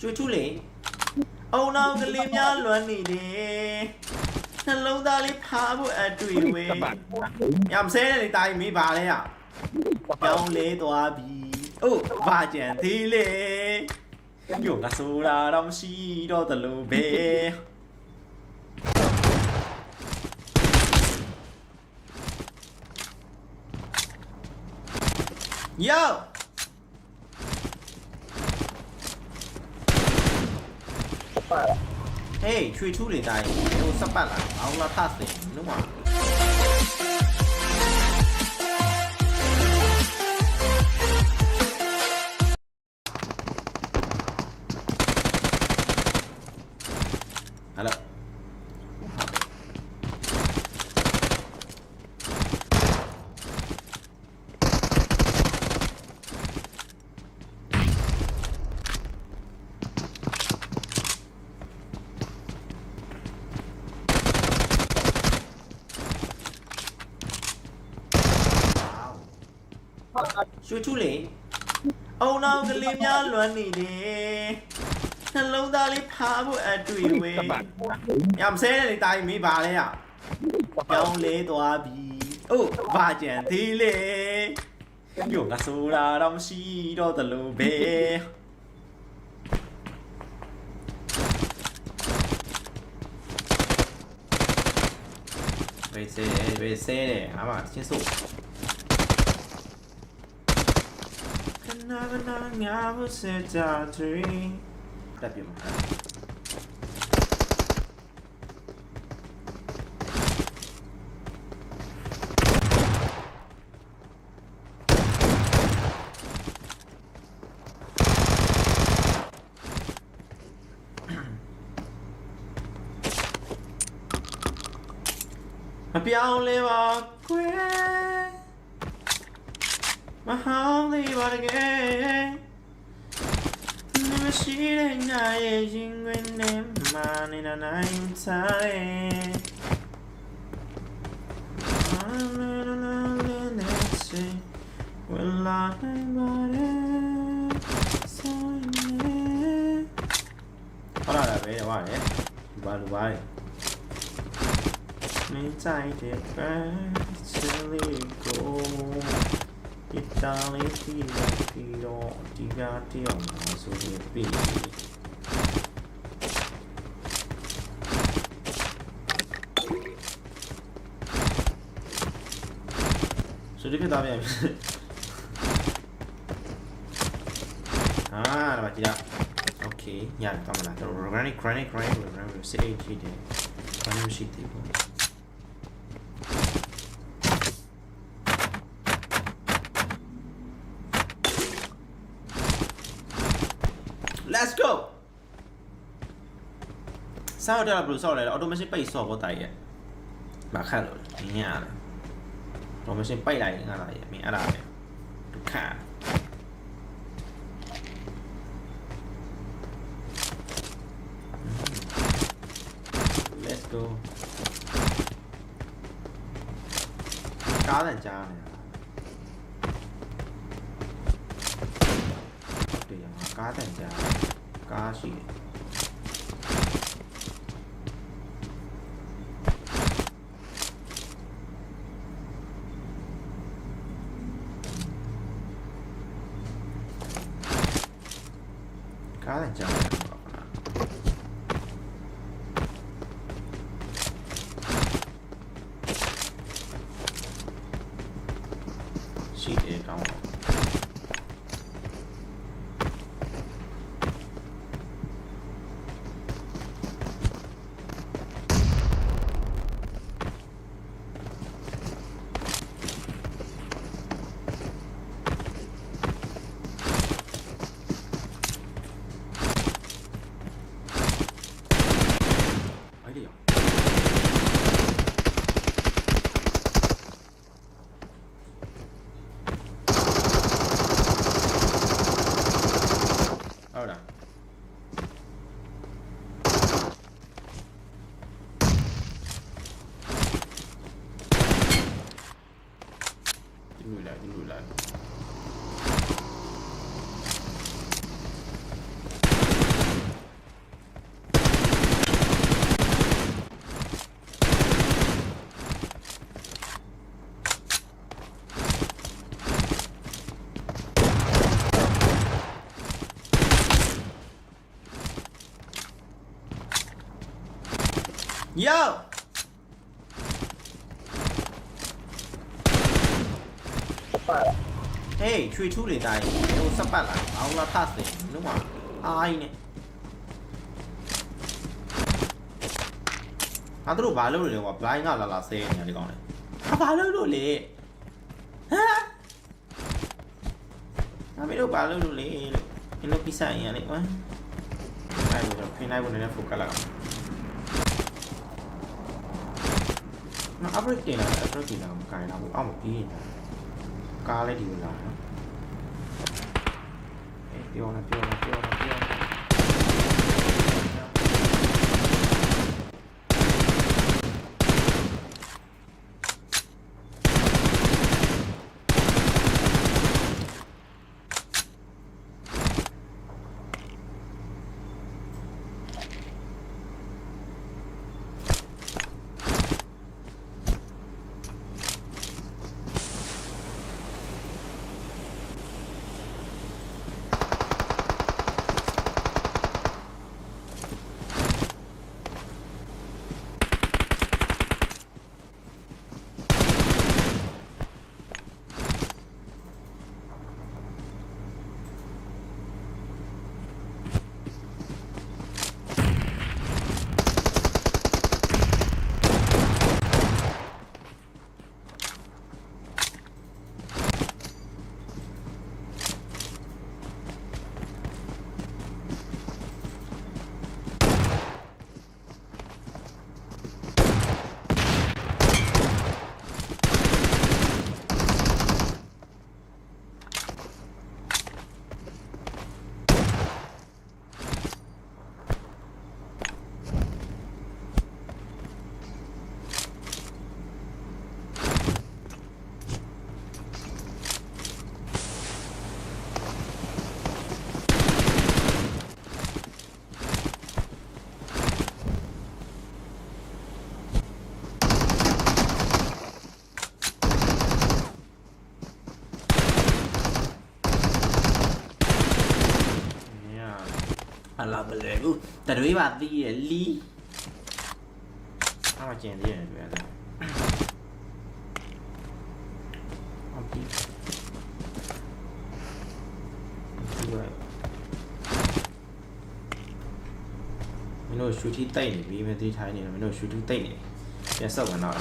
ရွှေထူးလေအုံနောင်ကလေးများလွမ်းနေတယ်နှလုံးသားလေးဖားဖို့အတွေ့ဝဲညမဆဲတဲ့လေတာကြီးမေးပါလေရကြောင်းလေးသွားပြီအိုးဘာကြံသေးလေညို့ငါဆိုတာတော့မရှိတော့တလို့ပဲယော ဟေးရွှေထူးတွေတိုင်းဟိုစပတ်လာအောင်လာထစင်နုမဟယ် ရွှေထူးလေအုံနောင်ကလေးများလွမ်းနေတယ်နှလုံးသားလေးဖားဖို့အတွေ့ဝဲညမဆဲတဲ့လေတာကြီးမေးပါလေရကြောင်းလေးသွားပြီအိုးဘာကြံသေးလေညို့ငါဆိုတာတော့မရှိတော့တလို့ပဲဘေးဆဲဘေးဆဲတယ်အမချင်းစို့ ခဏခဏငါမစကြတွေ့တက်ပြမှာမပြောင်းလဲပါခွေ မဟောင်းလေးပါတကယ်မရှိတဲ့ငါရဲ့ရင်ခွင်နဲ့မနေနိုင်စားတယ် I'm in a lonely Will I body ဟောလာပဲဟောတယ်ဒီပါလူပါလေ Italesi di gatti o naso dei pini. Söyledi abi yani. Aa makina. Okey. Yani tamam. Organic, chronic, chronic, organic. Şey, şey değil. Organic şey değil bu. စောက်တယ်ဘယ်လိုစောက်လဲ automation ပိတ်စော့ဖို့တိုင်ရဲ့မခက်လို့နင်းရတယ် automation ပိတ်လိုက်ငါလာရဲ့မင်းအဲ့ဒါပဲဒုက္ခ Let's go ကားတန်ကြားနေတာဟုတ်တယ်ငါကားတန်ကြားကားရှိတယ် ကားတန်ကြားနေတာပါခဏရှိတယ်ကောင်းပါ အဲ့ဒီရောဟုတ်လားဒီလိုလားဒီလိုလား ဟေး ချွေထူးလေတိုင်းဟိုစပတ်လာအောင်လာထစင်လုံးဝအာအိနဲ့ငါတို့ဘာလုပ်လို့လဲကွာ blind ကလာလာဆဲနေတယ်ဒီကောင်လေဟာဘာလုပ်လို့လဲဟမ်ငါမင်းတို့ဘာလုပ်လို့လဲလို့မင်းတို့ပြဆိုင်ရလေကွာအဲ့ဒါဖိနိုင်ဘုံနဲ့ focus လာငါ upgrade တင်လာ upgrade တင်လာမကိုင်လာဘူးအောက်မပြီးနေတာကားလည်းဒီလိုလာနော် အေးပြောနေ လာဘလေဘူးတတွေးပါတီးရလီအမကျင်သေးတယ်တွေ့ရတယ်အပီဒီလိုမင်းတို့ရှူတီတိတ်နေပြီမသိထိုင်းနေတယ်မင်းတို့ရှူတီတိတ်နေတယ်ပြန်ဆောက်ကန်တော့ဒ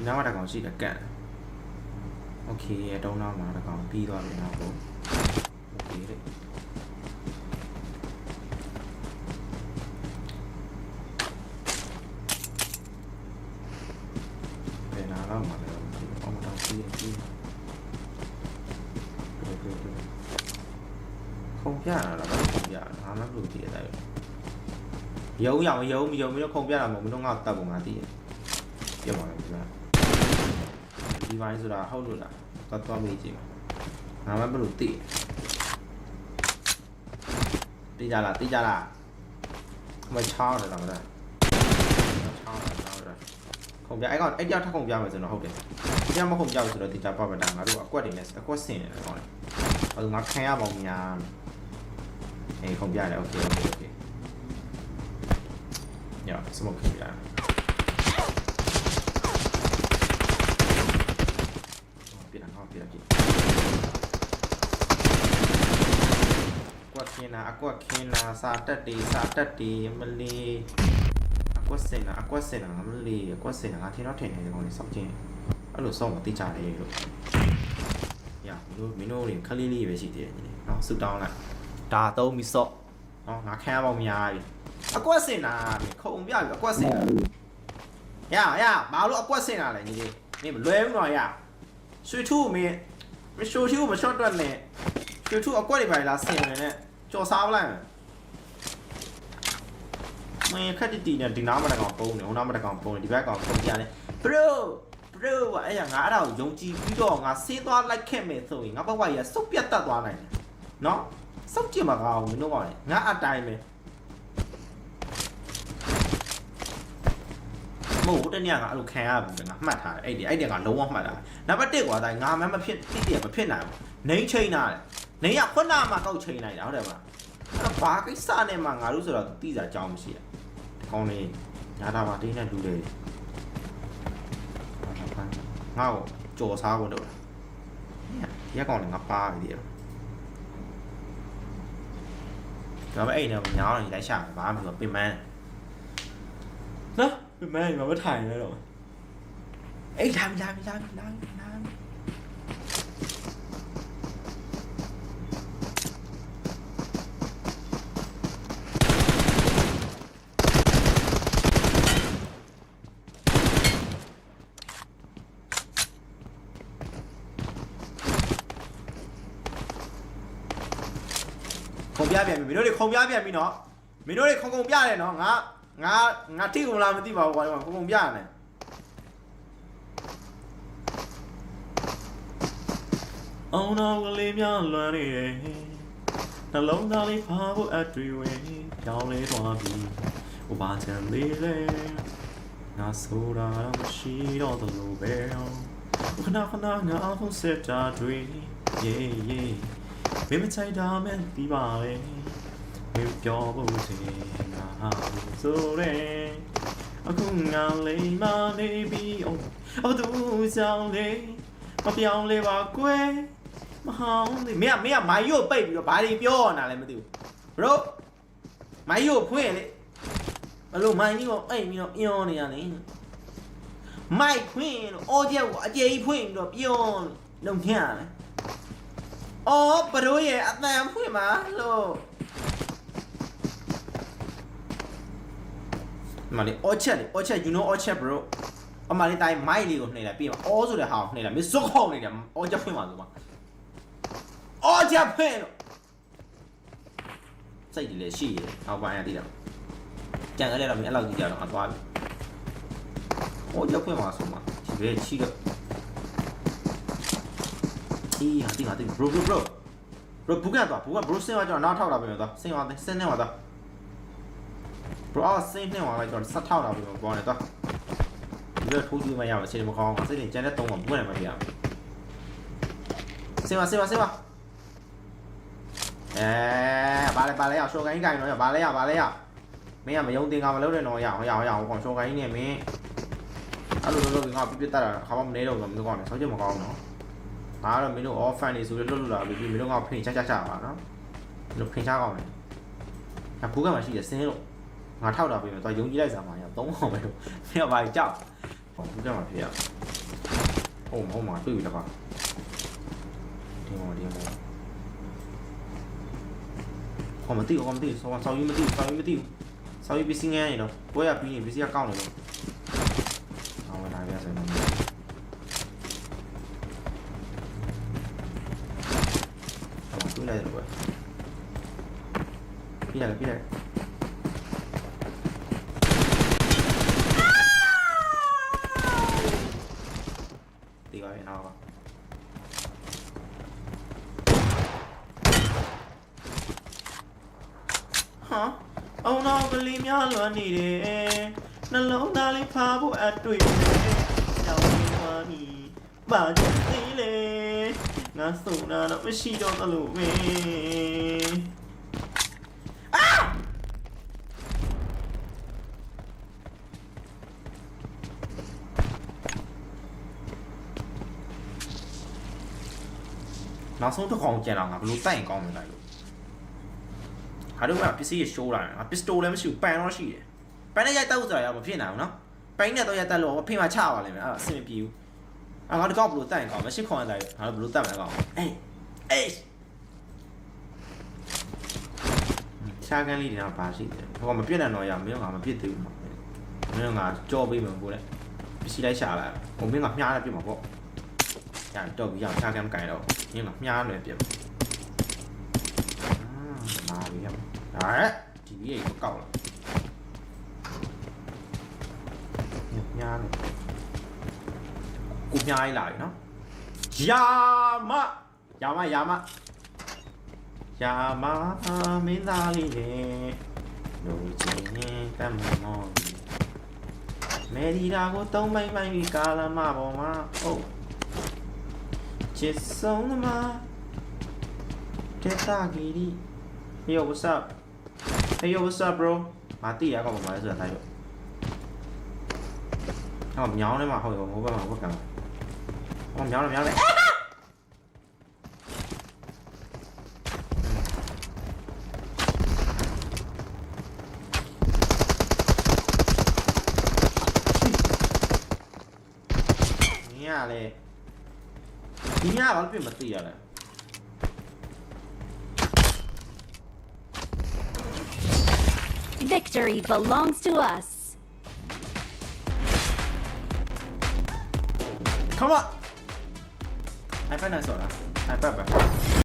ီနောက်တစ်ကောင်ရှိတယ်ကန့် OK ရတုံးတော့မှာတကောင်ပြီးသွားပြီတော့ဟုတ် OK တဲ့ပြန်လာတော့မှာလည်းအော်မတော်ပြီးရင်ပြီးတယ်ပြီးတယ်ခုံပြရတာလားခုံပြရတာဒါမှမဟုတ်ကြည့်ရတယ်ရုံးရအောင်ရုံးရုံးမျိုးခုံပြတာမဟုတ်ဘူးတော့ငါတတ်ပုံငါသိရပြပါမယ်ဒီမှာဒီပိုင်းဆိုတာဟုတ်လို့လား သွားသွားမေးကြည့်ငါမလို့တည်တည်ကြလားတည်ကြလားမချောင်းတယ်လားမလားချောင်းတယ်ချောင်းတယ် ခုံပြအဲ့ကောင်အဲ့တယောက်ထပ်ခုံပြမယ်ဆိုတော့ဟုတ်တယ်။တရားမခုံပြဘူးဆိုတော့ဒီတာပပတာငါတို့အကွက်တွေနဲ့အကွက်ဆင်နေတယ်ကောင်းတယ်။အဲ့ဒါငါခံရပေါင်းများ။အေးခုံပြတယ်โอเคโอเคโอเค။ညစမုတ်ခုံပြတယ်။ ပြန်တော့ပြန်ကြည့်။ကွက်ခင်းနာအကွက်ခင်းနာစာတက်တီစာတက်တီမလီအကွက်စင်တာအကွက်စင်တာငါမလေးအကွက်စင်တာငါထင်တော့ထင်နေတယ်ကောင်လေးစောက်ချင်းအဲ့လိုစောက်မတိကြတယ်လို့ရမင်းတို့မင်းတို့တွေခလေးလေးပဲရှိသေးတယ်ညီလေးနော်ဆူတောင်းလိုက်ဒါသုံးပြီးစော့နော်ငါခံရပေါင်းများပြီအကွက်စင်တာခုံပြပြီအကွက်စင်တာရရဘာလို့အကွက်စင်တာလဲညီလေးမင်းမလွဲဘူးတော့ရ ရွှေထူးမင်းမရွှေထူးမရှော့တွက်နဲ့ရွှေထူးအကွက်တွေပါလားဆင်နေနဲ့ကြော်စားပလိုက်မယ်မင်းခက်တီတီနဲ့ဒီနားမတကောင်ပုံနေဟိုနားမတကောင်ပုံနေဒီဘက်ကောင်ပုံပြတယ် bro bro အဲ့ရငါအဲ့ဒါကိုယုံကြည်ပြီးတော့ငါဆေးသွားလိုက်ခဲ့မယ်ဆိုရင်ငါဘဝကြီးကစုပ်ပြတ်တက်သွားနိုင်တယ်နော်စုပ်ကြည့်မှာကောင်းမင်းတို့ကောင်လေငါအတိုင်းပဲ ဟုတ်တနေ့ကငါအဲ့လိုခံရဘူးငါမှတ်ထားတယ်အဲ့ဒီအဲ့ဒီကလုံးဝမှတ်တာနံပါတ်1ကွာတိုင်းငါမှမဖြစ်တိတိမဖြစ်နိုင်ဘူးနှိမ့်ချိန်တာလေနှိမ့်ရခုနမှကောက်ချိန်လိုက်တာဟုတ်တယ်မလားအဲ့တော့ဘာကိစ္စနဲ့မှငါတို့ဆိုတော့သိစားကြောင်းမရှိရကောင်းနေညာတာပါတင်းနဲ့လူတွေငါ့ကိုကြော်စားဖို့တော့ရက်ကောင်လည်းငါပါပြီဒီတော့ဒါပေမဲ့အဲ့နဲ့ညားနေလိုက်ရှာဘာမှမပြောပင်မန်းနော် ပင်မန်းဘာမထိုင်လဲတော့အေးလာပြီလာပြီလာပြီလာပြီလာပြီခုံပြပြန်ပြီမင်းတို့တွေခုံပြပြန်ပြီနော်မင်းတို့တွေခုံခုံပြတယ်နော်ငါ ငါငါတိကုန်လားမသိပါဘူးကွာဒီမှာခုံခုံပြရတယ်အောင်တော်ကလေးများလွမ်းနေတယ်နှလုံးသားလေးဖာဖို့အတွေ့ဝင်ကြောင်းလေးသွားပြီဟိုပါချင်လေးလေငါဆိုတာတော့မရှိတော့သလိုပဲခဏခဏငါအဖို့စက်တာတွေ yeah yeah မင်းမချိုက်တာမဲ့ဒီပါလေမင်းပြောဖို့ချင်ငါ ဟာဆိုရဲအခုငါလေးမနေပြီးအောင်အတူဆောင်လေးမပြောင်းလဲပါကွယ်မဟောင်းလေမင်းကမင်းကမိုင်းရို့ပိတ်ပြီးတော့ဘာတွေပြောနေတာလဲမသိဘူး bro မိုင်းရို့ဖွင့်လေဘလို့မိုင်းကြီးကိုအိတ်ပြီးတော့ပြောနေရလေမိုက်ဖွင့်လို့အော်ချက်ကိုအကျေကြီးဖွင့်ပြီးတော့ပြောလုံထင်ရတယ်အော်ဘရိုးရဲ့အတန်ဖွင့်ပါလို့ မလေးအော်ချက်လေအော်ချက် you know အော်ချက် bro အမလေးတိုင်းမိုက်လေးကိုနှိမ့်လိုက်ပြီးတော့အော်ဆိုတဲ့ဟာကိုနှိမ့်လိုက်မင်းစုတ်ခေါနေတယ်အော်ချက်ဖွင့်ပါဆိုပါအော်ချက်ဖွင့်လို့စိတ်ကြီးလည်းရှိရနောက်ပိုင်းရသေးတယ်ကြံကြရတော့မင်းအဲ့လောက်ကြီးကြတော့အသွားပြီအော်ချက်ဖွင့်ပါဆိုမှာဒီပဲချီတော့အေးဟာတိဟာတိ bro bro bro bro ဘူးကတော့ဘူးက bro စင်သွားကျွန်တော်နောက်ထောက်တာပြင်တော့စင်သွားစင်နေသွား bro အော်စင်နေသွားကျွန်တော်ဆက်ထောက်တာပြင်တော့နေတော့ဒီလိုထိုးကြည့်မရဘူးအချိန်မကောင်းစိတ်နဲ့ကျန်တဲ့သုံးကဘူးနဲ့မပြရစင်ပါစင်ပါစင်ပါအဲဘာလဲဘာလဲအောင်ရှော့ကိုင်းကိုင်းတော့ဘာလဲရဘာလဲရမင်းကမယုံတင်ကမလုပ်နဲ့တော့ရအောင်ရအောင်ရအောင်ကောင်ရှော့ကိုင်းနေမင်းအဲ့လိုလိုငါပြပြတတ်တာခါမမနေတော့ဘူးမင်းကောင်းတယ်ဆောက်ချက်မကောင်းတော့ငါကတော့မင်းတို့ off fan နေဆိုလို့လွတ်လွတ်လာပြီပြီးမင်းတို့ကဖိန်ချချချပါနော်မင်းတို့ဖိန်ချကောင်းတယ်ငါဘူးကမှရှိတယ်စင်းလို့ ငါထောက်တာပြင်မယ်သွားယုံကြည်လိုက်စမ်းပါရသုံးအောင်ပဲလို့မင်းကဘာကြောက်ဟောဘူးကမှဖြစ်ရဟုတ်မဟုတ်မှာတွေ့ပြီတပါဒီမောဒီမောဟောမသိဘူးဟောမသိဘူးဆောင်းဆောင်းယူမသိဘူးဆောင်းယူမသိဘူးဆောင်းယူပစ္စည်းငန်းနေတော့ပွဲရပြီးရင်ပစ္စည်းကကောက်နေလို့ဟောဝင်လာပြဆိုတော့တွေ့လိုက်တယ်ကွာပြလိုက်ပြလိုက်ဒီပါရင်တော့ဟာအောင်တော့က လေးများလွမ်းနေတယ်နှလုံးသားလေးဖာဖို့အတွေ့ကြောင်နေပါမီပါကြသေးလေငါဆိုတာတော့မရှိတော့သလိုပဲအာနောက်ဆုံးတစ်ကောင်ကျန်တော့ငါဘယ်လိုတိုက်ရင်ကောင်းမလဲလို့ ဟာတို့ကပစ္စည်းရရှိုးလာတယ်ငါပစ္စတိုလည်းမရှိဘူးပန်တော့ရှိတယ်ပန်နဲ့ရိုက်တောက်ဆိုတာရမဖြစ်နိုင်ဘူးနော်ပန်နဲ့တော့ရိုက်တက်လို့ဖိမချပါလိမ့်မယ်အဲ့ဒါအဆင်မပြေဘူးအာငါတကောက်ဘယ်လိုတိုက်ရင်ကောင်းမရှိခွန်ရတိုက်ငါတို့ဘယ်လိုတိုက်မလဲကောင်းအေးအေးရှားကန်လေးတွေကပါရှိတယ်ဟိုကမပြည့်နိုင်တော့ရမင်းကမပြည့်သေးဘူးမင်းကကြောပေးမှာကိုလေပစ္စည်းလိုက်ရှာလာဟိုမင်းကမြားတယ်ပြစ်မှာပေါ့ရတော့ပြီးရရှားကန်မကင်တော့မင်းကမြားတယ်ပြစ်မှာအာမာပြီရ ဒါရက်ဒီကြီးကိုကောက်လာမြားတယ်ကိုမြားလေးလာပြီနော်ယာမယာမယာမယာမမင်းသားလေးလေလူချင်းတမ်းမောမယ်ဒီရာကိုသုံးပိုင်းပိုင်းပြီးကာလမပေါ်မှာဟုတ်ချစ်ဆုံးသမားတက်တာဂီရီ Hey yo what's up Hey yo what's up bro မတိရကောင်ပါလဲဆိုတာလိုက်တော့အော်မြောင်းနေမှာဟုတ်ရောမိုးဘက်မှာဝက်ကံအော်မြောင်းနေမြောင်းနေင်းရလေဒီညဘာလို့ပြင်မသိရလဲ Victory belongs to us. Come on! I